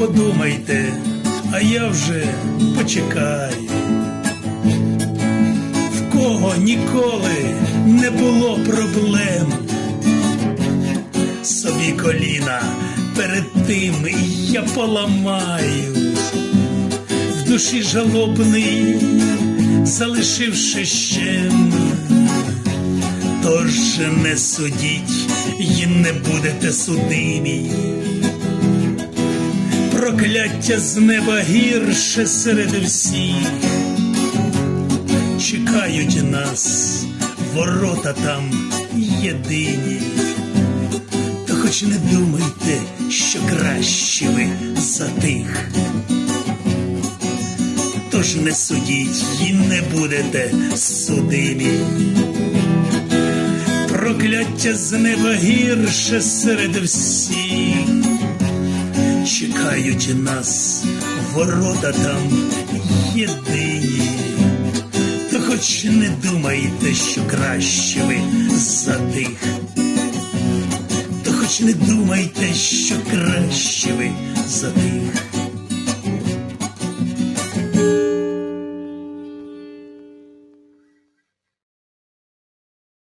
подумайте, а я вже почекаю. В кого ніколи не було проблем. Собі коліна перед тим я поламаю, в душі жалобний, залишивши щем. Тож не судіть і не будете судимі. Прокляття з неба гірше серед всіх. Чекають нас, ворота там єдині. То хоч не думайте, що краще ви за тих. Тож не судіть і не будете судимі. Прокляття з неба гірше серед всіх. Чекають нас, ворота там єдині. То хоч не думайте, що краще ви за тих. То хоч не думайте, що краще ви за тих.